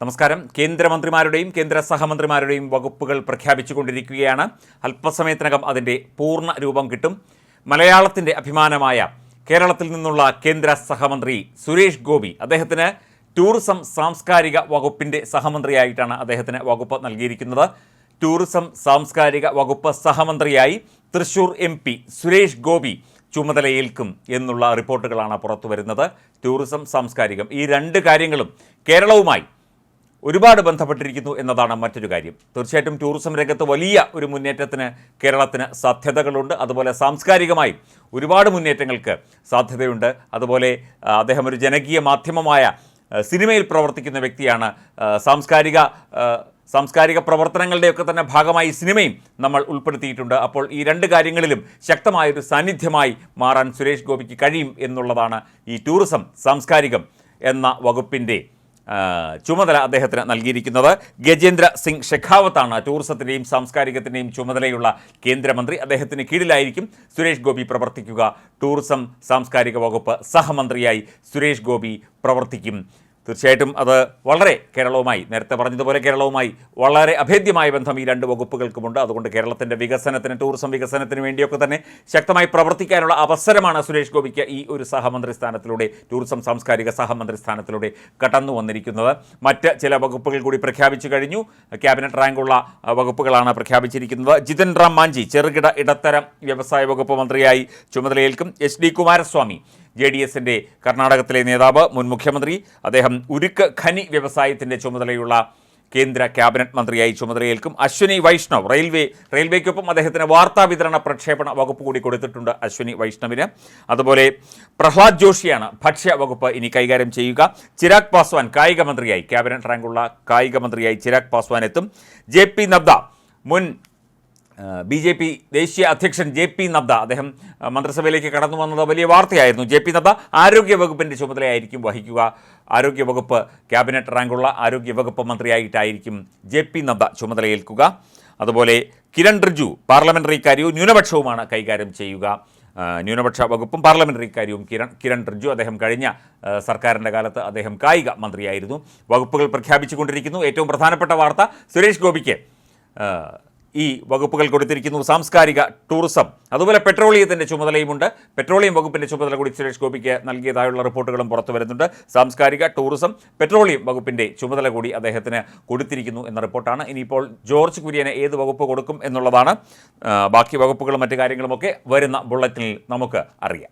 നമസ്കാരം. കേന്ദ്രമന്ത്രിമാരുടെയും കേന്ദ്ര സഹമന്ത്രിമാരുടെയും വകുപ്പുകൾ പ്രഖ്യാപിച്ചുകൊണ്ടിരിക്കുകയാണ്. അല്പസമയത്തിനകം അതിന്റെ പൂർണ രൂപം കിട്ടും. മലയാളത്തിന്റെ അഭിമാനമായ കേരളത്തിൽ നിന്നുള്ള കേന്ദ്ര സഹമന്ത്രി സുരേഷ് ഗോപി അദ്ദേഹത്തിന് ടൂറിസം സാംസ്കാരിക വകുപ്പിന്റെ സഹമന്ത്രിയായിട്ടാണ് അദ്ദേഹത്തിന് വകുപ്പ് നൽകിയിരിക്കുന്നത്. ടൂറിസം സാംസ്കാരിക വകുപ്പ് സഹമന്ത്രിയായി തൃശൂർ എം പി സുരേഷ് ഗോപി ചുമതലയേൽക്കും എന്നുള്ള റിപ്പോർട്ടുകളാണ് പുറത്തു വരുന്നത് ടൂറിസം സാംസ്കാരികം ഈ രണ്ട് കാര്യങ്ങളും കേരളവുമായി ഒരുപാട് ബന്ധപ്പെട്ടിരിക്കുന്നു എന്നതാണ് മറ്റൊരു കാര്യം. തീർച്ചയായിട്ടും ടൂറിസം രംഗത്ത് വലിയ ഒരു മുന്നേറ്റത്തിന് കേരളത്തിന് സാധ്യതകളുണ്ട്. അതുപോലെ സാംസ്കാരികമായി ഒരുപാട് മുന്നേറ്റങ്ങൾക്ക് സാധ്യതയുണ്ട്. അതുപോലെ അദ്ദേഹം ഒരു ജനകീയ മാധ്യമമായ സിനിമയിൽ പ്രവർത്തിക്കുന്ന വ്യക്തിയാണ്. സാംസ്കാരിക സാംസ്കാരിക പ്രവർത്തനങ്ങളുടെയൊക്കെ തന്നെ ഭാഗമായി സിനിമയും നമ്മൾ ഉൾപ്പെടുത്തിയിട്ടുണ്ട്. അപ്പോൾ ഈ രണ്ട് കാര്യങ്ങളിലും ശക്തമായൊരു സാന്നിധ്യമായി മാറാൻ സുരേഷ് ഗോപിക്ക് കഴിയും എന്നുള്ളതാണ് ഈ ടൂറിസം സാംസ്കാരികം എന്ന വകുപ്പിന്റെ ചുമതല അദ്ദേഹത്തിന് നൽകിയിരിക്കുന്നത് ഗജേന്ദ്ര സിംഗ് ഷെഖാവത്താണ്. ടൂറിസത്തിന്റെയും സാംസ്കാരികത്തിന്റെയും ചുമതലയുള്ള കേന്ദ്രമന്ത്രി അദ്ദേഹത്തിന് കീഴിലായിരിക്കും സുരേഷ് ഗോപി പ്രവർത്തിക്കുക. ടൂറിസം സാംസ്കാരിക വകുപ്പ് സഹമന്ത്രിയായി സുരേഷ് ഗോപി പ്രവർത്തിക്കും. തീർച്ചയായിട്ടും അത് വളരെ കേരളവുമായി നേരത്തെ പറഞ്ഞതുപോലെ കേരളവുമായി വളരെ അഭേദ്യമായ ബന്ധം ഈ രണ്ട് വകുപ്പുകൾക്കുമുണ്ട്. അതുകൊണ്ട് കേരളത്തിന്റെ വികസനത്തിന് ടൂറിസം വികസനത്തിന് വേണ്ടിയൊക്കെ തന്നെ ശക്തമായി പ്രവർത്തിക്കാനുള്ള അവസരമാണ് സുരേഷ് ഗോപിക്ക് ഈ ഒരു സഹമന്ത്രി സ്ഥാനത്തിലൂടെ ടൂറിസം സാംസ്കാരിക സഹമന്ത്രി സ്ഥാനത്തിലൂടെ കടന്നു വന്നിരിക്കുന്നത്. മറ്റ് ചില വകുപ്പുകൾ കൂടി പ്രഖ്യാപിച്ചു കഴിഞ്ഞു. ക്യാബിനറ്റ് റാങ്കുള്ള വകുപ്പുകളാണ് പ്രഖ്യാപിച്ചിരിക്കുന്നത്. ജിതൻ റാം മാഞ്ചി ചെറുകിട ഇടത്തരം വ്യവസായ വകുപ്പ് മന്ത്രിയായി ചുമതലയേൽക്കും. H D Kumaraswamy J D എസിന്റെ കർണാടകത്തിലെ നേതാവ് മുൻ മുഖ്യമന്ത്രി അദ്ദേഹം ഉരുക്ക് ഖനി വ്യവസായത്തിന്റെ ചുമതലയുള്ള കേന്ദ്ര ക്യാബിനറ്റ് മന്ത്രിയായി ചുമതലയേൽക്കും. അശ്വിനി വൈഷ്ണവ് റെയിൽവേ റെയിൽവേക്കൊപ്പം അദ്ദേഹത്തിന് വാർത്താ വിതരണ പ്രക്ഷേപണ വകുപ്പ് കൂടി കൊടുത്തിട്ടുണ്ട് അശ്വിനി വൈഷ്ണവിന്. അതുപോലെ പ്രഹ്ലാദ് ജോഷിയാണ് ഭക്ഷ്യ വകുപ്പ് ഇനി കൈകാര്യം ചെയ്യുക. ചിരാഗ് പാസ്വാൻ കായിക മന്ത്രിയായി. ക്യാബിനറ്റ് റാങ്കുള്ള കായിക മന്ത്രിയായി ചിരാഗ് പാസ്വാൻ എത്തും. ജെ പി നദ്ദ മുൻ ബി ജെ പി ദേശീയ അധ്യക്ഷൻ ജെ പി നദ്ദ. അദ്ദേഹം മന്ത്രിസഭയിലേക്ക് കടന്നു വന്നത് വലിയ വാർത്തയായിരുന്നു. ജെ പി നദ്ദ ആരോഗ്യ വകുപ്പിന്റെ ചുമതലയായിരിക്കും വഹിക്കുക. ആരോഗ്യ വകുപ്പ് ക്യാബിനറ്റ് റാങ്കുള്ള ആരോഗ്യ വകുപ്പ് മന്ത്രിയായിട്ടായിരിക്കും ജെ പി നദ്ദ ചുമതലയേൽക്കുക. അതുപോലെ കിരൺ റിജു പാർലമെന്ററി കാര്യവും ന്യൂനപക്ഷവുമാണ് കൈകാര്യം ചെയ്യുക. ന്യൂനപക്ഷ വകുപ്പും പാർലമെന്ററി കാര്യവും കിരൺ കിരൺ റിജു അദ്ദേഹം കഴിഞ്ഞ സർക്കാരിന്റെ കാലത്ത് അദ്ദേഹം കായിക മന്ത്രിയായിരുന്നു. വകുപ്പുകൾ പ്രഖ്യാപിച്ചുകൊണ്ടിരിക്കുന്നു. ഏറ്റവും പ്രധാനപ്പെട്ട വാർത്ത സുരേഷ് ഗോപിക്ക്. ഈ വകുപ്പുകൾ കൊടുത്തിരിക്കുന്നു. സാംസ്കാരിക ടൂറിസം. അതുപോലെ പെട്രോളിയത്തിന്റെ ചുമതലയുമുണ്ട്. പെട്രോളിയം വകുപ്പിന്റെ ചുമതല കൂടി സുരേഷ് ഗോപിക്ക് നൽകിയതായുള്ള റിപ്പോർട്ടുകളും പുറത്തു വരുന്നുണ്ട്. സാംസ്കാരിക ടൂറിസം പെട്രോളിയം വകുപ്പിന്റെ ചുമതല കൂടി അദ്ദേഹത്തിന് കൊടുത്തിരിക്കുന്നു എന്ന റിപ്പോർട്ടാണ്. ഇനിയിപ്പോൾ ജോർജ് കുര്യന് ഏത് വകുപ്പ് കൊടുക്കും എന്നുള്ളതാണ്. ബാക്കി വകുപ്പുകളും മറ്റു കാര്യങ്ങളുമൊക്കെ വരുന്ന ബുള്ളറ്റിനിൽ നമുക്ക് അറിയാം.